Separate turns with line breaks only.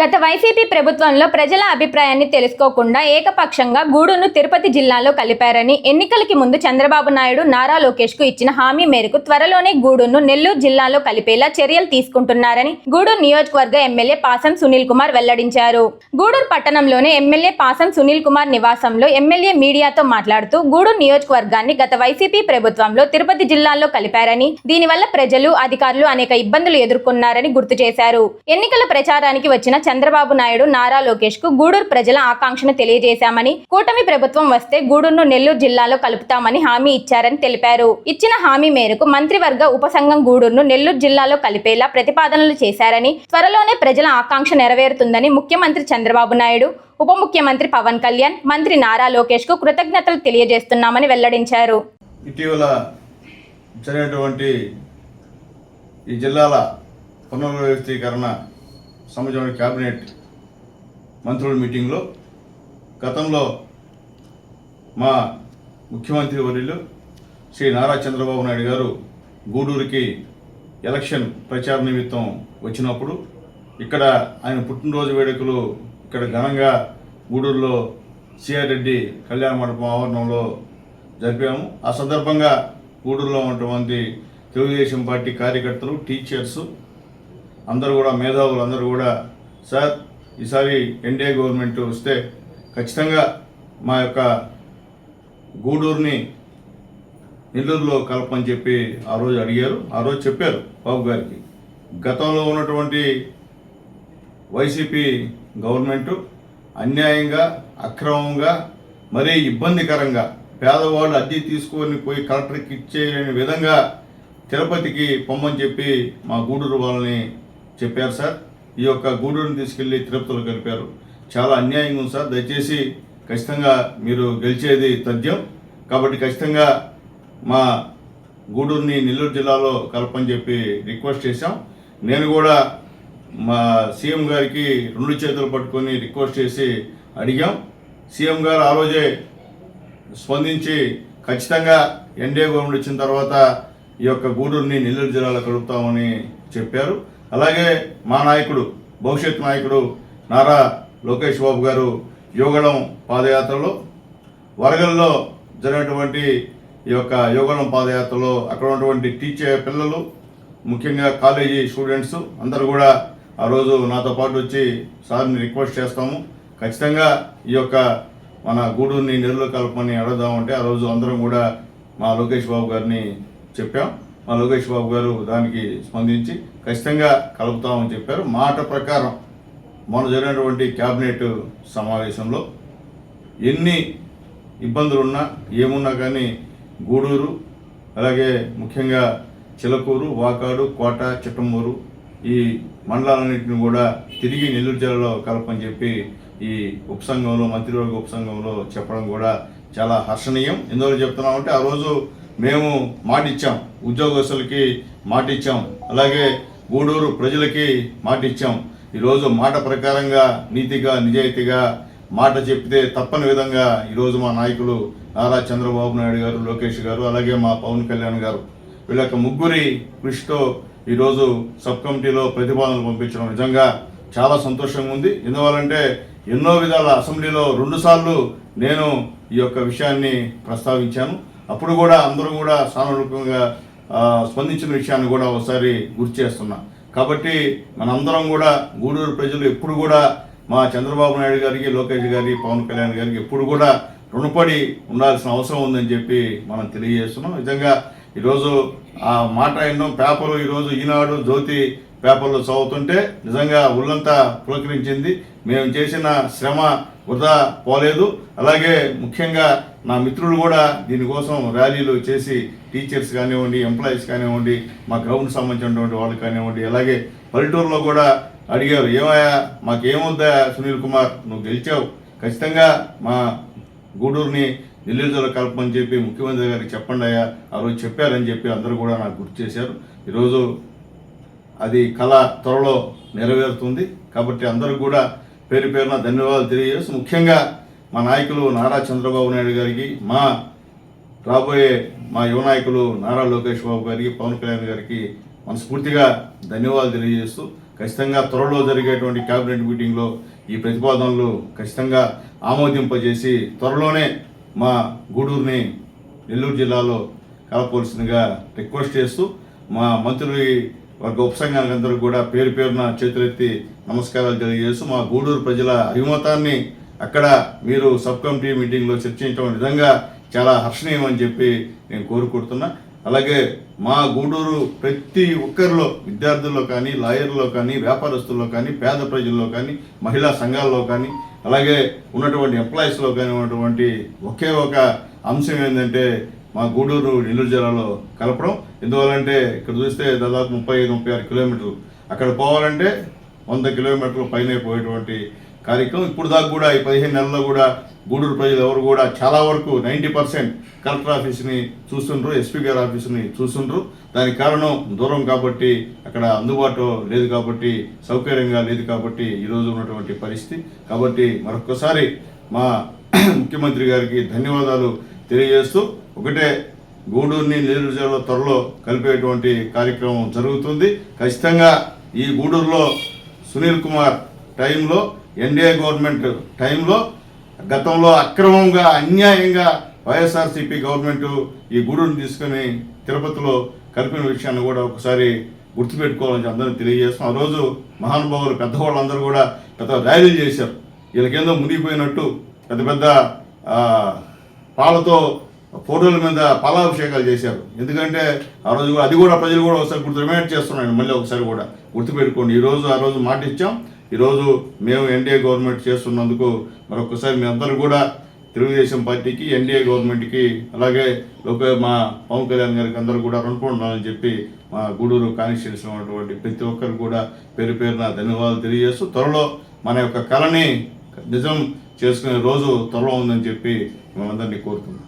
గత వైసీపీ ప్రభుత్వంలో ప్రజల అభిప్రాయాన్ని తెలుసుకోకుండా ఏకపక్షంగా గూడును తిరుపతి జిల్లాలో కలిపారని ఎన్నికలకి ముందు చంద్రబాబు నాయుడు నారా లోకేష్కు ఇచ్చిన హామీ మేరకు త్వరలోనే గూడూరును నెల్లూరు జిల్లాలో కలిపేలా చర్యలు తీసుకుంటున్నారని గూడూరు నియోజకవర్గ ఎమ్మెల్యే పాసం సునీల్ కుమార్ వెల్లడించారు. గూడూరు పట్టణంలోనే ఎమ్మెల్యే పాసం సునీల్ కుమార్ నివాసంలో ఎమ్మెల్యే మీడియాతో మాట్లాడుతూ గూడూరు నియోజకవర్గాన్ని గత వైసీపీ ప్రభుత్వంలో తిరుపతి జిల్లాలో కలిపారని దీనివల్ల ప్రజలు అధికారులు అనేక ఇబ్బందులు ఎదుర్కొన్నారని గుర్తు చేశారు. ఎన్నికల ప్రచారానికి వచ్చిన చంద్రబాబు నాయుడు నారా లోకేష్కు గూడూరు ప్రజల ఆకాంక్షను తెలియజేశామని కూటమి ప్రభుత్వం వస్తే గూడూరును నెల్లూరు జిల్లాలో కలుపుతామని హామీ ఇచ్చారని తెలిపారు. ఇచ్చిన హామీ మేరకు మంత్రివర్గ ఉపసంఘం గూడూరును నెల్లూరు జిల్లాలో కలిపేలా ప్రతిపాదనలు చేశారని త్వరలోనే ప్రజల ఆకాంక్ష నెరవేరుతుందని ముఖ్యమంత్రి చంద్రబాబు నాయుడు ఉప ముఖ్యమంత్రి పవన్ కళ్యాణ్ మంత్రి నారా లోకేష్కు కృతజ్ఞతలు తెలియజేస్తున్నామని వెల్లడించారు.
ఇటీవల జరిగినటువంటి ఈ జిల్లాల పునర్వ్యవస్థీకరణ సమాజంలో క్యాబినెట్ మంత్రుల మీటింగ్లో గతంలో మా ముఖ్యమంత్రి వర్యులు శ్రీ నారా చంద్రబాబు నాయుడు గారు గూడూరుకి ఎలక్షన్ ప్రచార నిమిత్తం వచ్చినప్పుడు ఇక్కడ ఆయన పుట్టినరోజు వేడుకలు ఇక్కడ ఘనంగా గూడూరులో సిఆర్ రెడ్డి కళ్యాణ మండపం ఆవరణంలో జరిపాము. ఆ సందర్భంగా గూడూరులో ఉన్నటువంటి తెలుగుదేశం పార్టీ కార్యకర్తలు టీచర్స్ అందరూ కూడా మేధావులు అందరూ కూడా సార్ ఈసారి ఎన్డీఏ గవర్నమెంట్ వస్తే ఖచ్చితంగా మా యొక్క గూడూరుని నెల్లూరులో కలపని చెప్పి ఆ రోజు అడిగారు. ఆ రోజు చెప్పారు బాబు గారికి. గతంలో ఉన్నటువంటి వైసీపీ గవర్నమెంటు అన్యాయంగా అక్రమంగా మరీ ఇబ్బందికరంగా పేదవాళ్ళు అద్దె తీసుకొని పోయి కలెక్టర్కి ఇచ్చేయని విధంగా తిరుపతికి పొమ్మని చెప్పి మా గూడూరు వాళ్ళని చెప్పారు సార్. ఈ యొక్క గూడూరుని తీసుకెళ్ళి తిరుపతిలో కలిపారు. చాలా అన్యాయంగా ఉంది సార్. దయచేసి ఖచ్చితంగా మీరు గెలిచేది తథ్యం. కాబట్టి ఖచ్చితంగా మా గూడూరుని నెల్లూరు జిల్లాలో కలపని చెప్పి రిక్వెస్ట్ చేశాం. నేను కూడా మా సీఎం గారికి రెండు చేతులు పట్టుకొని రిక్వెస్ట్ చేసి అడిగాం. సీఎం గారు ఆ రోజే స్పందించి ఖచ్చితంగా ఎన్డీఏ గవర్నమెంట్ వచ్చిన తర్వాత ఈ యొక్క గూడూరుని నెల్లూరు జిల్లాలో కలుపుతామని చెప్పారు. అలాగే మా నాయకుడు భవిష్యత్ నాయకుడు నారా లోకేష్ బాబు గారు యోగళం పాదయాత్రలో వరగల్లో జరిగినటువంటి ఈ యొక్క యోగళం పాదయాత్రలో అక్కడ ఉన్నటువంటి టీచర్ పిల్లలు ముఖ్యంగా కాలేజీ స్టూడెంట్స్ అందరూ కూడా ఆ రోజు నాతో పాటు వచ్చి సార్ని రిక్వెస్ట్ చేస్తాము. ఖచ్చితంగా ఈ యొక్క మన గూడూరుని నెల్లూరు కలపమని అడుగుదామంటే ఆ రోజు అందరం కూడా మా లోకేష్ బాబు గారిని చెప్పాం. మా లోకేష్ బాబు గారు దానికి స్పందించి ఖచ్చితంగా కలుపుతామని చెప్పారు. మాట ప్రకారం మొన్న జరిగినటువంటి క్యాబినెట్ సమావేశంలో ఎన్ని ఇబ్బందులున్నా ఏమున్నా కానీ గూడూరు అలాగే ముఖ్యంగా చిలకూరు వాకాడు కోట చిట్టమూరు ఈ మండలాలన్నింటిని కూడా తిరిగి నెల్లూరు జిల్లాలో కలపని చెప్పి ఈ ఉపసంఘంలో మంత్రివర్గ ఉపసంఘంలో చెప్పడం కూడా చాలా హర్షణీయం. ఎందువల్ల చెప్తున్నామంటే ఆ రోజు మేము మాట ఇచ్చాం ఉద్యోగస్తులకి మాట ఇచ్చాం అలాగే గూడూరు ప్రజలకి మాట ఇచ్చాం ఈరోజు మాట ప్రకారంగా నీతిగా నిజాయితీగా మాట చెప్తే తప్పని విధంగా ఈరోజు మా నాయకులు నారా చంద్రబాబు నాయుడు గారు లోకేష్ గారు అలాగే మా పవన్ కళ్యాణ్ గారు వీళ్ళ యొక్క ముగ్గురి కృషితో ఈరోజు సబ్ కమిటీలో ప్రతిపాదనలు పంపించడం నిజంగా చాలా సంతోషంగా ఉంది. ఎందువల్లంటే ఎన్నో విధాల అసెంబ్లీలో రెండుసార్లు నేను ఈ యొక్క విషయాన్ని ప్రస్తావించాను. అప్పుడు కూడా అందరూ కూడా సానుకూలంగా స్పందించిన విషయాన్ని కూడా ఒకసారి గుర్తు చేస్తున్నా. కాబట్టి మనందరం కూడా గూడూరు ప్రజలు ఎప్పుడు కూడా మా చంద్రబాబు నాయుడు గారికి లోకేష్ గారికి పవన్ కళ్యాణ్ గారికి ఎప్పుడు కూడా రుణపడి ఉండాల్సిన అవసరం ఉందని చెప్పి మనం తెలియజేస్తున్నాం. నిజంగా ఈరోజు ఆ మాట ఎన్నో పేపరు ఈరోజు ఈనాడు జ్యోతి పేపర్లో చదువుతుంటే నిజంగా ఒళ్ళంతా పులకరించింది. మేము చేసిన శ్రమ వృధా పోలేదు. అలాగే ముఖ్యంగా నా మిత్రులు కూడా దీనికోసం ర్యాలీలు చేసి టీచర్స్ కానివ్వండి ఎంప్లాయీస్ కానివ్వండి మా గ్రౌండ్ సంబంధించినటువంటి వాళ్ళు కానివ్వండి అలాగే పల్లెటూరులో కూడా అడిగారు ఏమయ్యా మాకేమొద్దా సునీల్ కుమార్? నువ్వు గెలిచావు. ఖచ్చితంగా మా గూడూరుని నెల్లూరు కలపమని చెప్పి ముఖ్యమంత్రి గారికి చెప్పండి అయ్యా. ఆ రోజు చెప్పారని చెప్పి అందరూ కూడా నాకు గుర్తు చేశారు. ఈరోజు అది కళ త్వరలో నెరవేరుతుంది. కాబట్టి అందరూ కూడా పేరు పేరున ధన్యవాదాలు తెలియజేసి ముఖ్యంగా మా నాయకులు నారా చంద్రబాబు నాయుడు గారికి మా రాబోయే మా యువ నాయకులు నారా లోకేష్ బాబు గారికి పవన్ కళ్యాణ్ గారికి మనస్ఫూర్తిగా ధన్యవాదాలు తెలియజేస్తూ ఖచ్చితంగా త్వరలో జరిగేటువంటి కేబినెట్ మీటింగ్లో ఈ ప్రతిపాదనలు ఖచ్చితంగా ఆమోదింపజేసి త్వరలోనే మా గూడూరుని నెల్లూరు జిల్లాలో కలపవలసిందిగా రిక్వెస్ట్ చేస్తూ మా మంత్రులు వర్గ ఉపసంఘానికి అందరూ కూడా పేరు పేరున చేతులెత్తి నమస్కారాలు తెలియజేస్తూ మా గూడూరు ప్రజల అభిమతాన్ని అక్కడ మీరు సబ్ కమిటీ మీటింగ్లో చర్చించడం నిజంగా చాలా హర్షణీయం అని చెప్పి నేను కోరుకుంటున్నా. అలాగే మా గూడూరు ప్రతి ఒక్కరిలో విద్యార్థుల్లో కానీ లాయర్లో కానీ వ్యాపారస్తుల్లో కానీ పేద ప్రజల్లో కానీ మహిళా సంఘాల్లో కానీ అలాగే ఉన్నటువంటి ఎంప్లాయీస్లో కానీ ఉన్నటువంటి ఒకే ఒక అంశం ఏంటంటే మా గూడూరు నెల్లూరు జిల్లాలో కలపడం. ఎందువల్లంటే ఇక్కడ చూస్తే దాదాపు ముప్పై ఐదు ముప్పై ఆరు కిలోమీటర్లు. అక్కడ పోవాలంటే వంద కిలోమీటర్లు పైనే పోయేటువంటి కార్యక్రమం ఇప్పుడు దాకా కూడా ఈ పదిహేను నెలల్లో కూడా గూడూరు ప్రజలు ఎవరు కూడా చాలా వరకు నైంటీ పర్సెంట్ కలెక్టర్ ఆఫీస్ని చూస్తుండ్రు ఎస్పీ గారి ఆఫీస్ని చూస్తుండ్రు. దానికి కారణం దూరం కాబట్టి అక్కడ అందుబాటులో లేదు కాబట్టి సౌకర్యంగా లేదు కాబట్టి ఈరోజు ఉన్నటువంటి పరిస్థితి. కాబట్టి మరొకసారి మా ముఖ్యమంత్రి గారికి ధన్యవాదాలు తెలియజేస్తూ ఒకటే గూడూరుని నెల్లూరు త్వరలో కలిపేటువంటి కార్యక్రమం జరుగుతుంది. ఖచ్చితంగా ఈ గూడూరులో సునీల్ కుమార్ టైంలో ఎన్డీఏ గవర్నమెంట్ టైంలో గతంలో అక్రమంగా అన్యాయంగా వైఎస్ఆర్సీపీ గవర్నమెంట్ ఈ గూడూరుని తీసుకొని తిరుపతిలో కలిపిన విషయాన్ని కూడా ఒకసారి గుర్తుపెట్టుకోవాలని అందరూ తెలియజేస్తాం ఆ రోజు మహానుభావులు పెద్దవాళ్ళందరూ కూడా పెద్ద ర్యాలీలు చేశారు. వీళ్ళకేందో మునిగిపోయినట్టు పెద్ద పెద్ద పాలతో ఫోటోల మీద పాలాభిషేకాలు చేశారు. ఎందుకంటే ఆ రోజు అది కూడా ప్రజలు కూడా ఒకసారి గుర్తు రిమైండ్ చేస్తున్నాను మళ్ళీ ఒకసారి కూడా గుర్తుపెట్టుకోండి. ఈ రోజు ఆ రోజు మాట ఇచ్చాం. ఈరోజు మేము ఎన్డీఏ గవర్నమెంట్ చేస్తున్నందుకు మరొకసారి మీ అందరూ కూడా తెలుగుదేశం పార్టీకి ఎన్డీఏ గవర్నమెంట్కి అలాగే లోక మా పవన్ కళ్యాణ్ గారికి అందరూ కూడా రుణపడాలని చెప్పి మా గూడూరు కాన్స్టిట్యూన్సీలో ఉన్నటువంటి ప్రతి ఒక్కరు కూడా పేరు పేరున ధన్యవాదాలు తెలియజేస్తూ త్వరలో మన యొక్క కళని నిజం చేసుకునే రోజు త్వరలో ఉందని చెప్పి మేమందరినీ కోరుతున్నాం.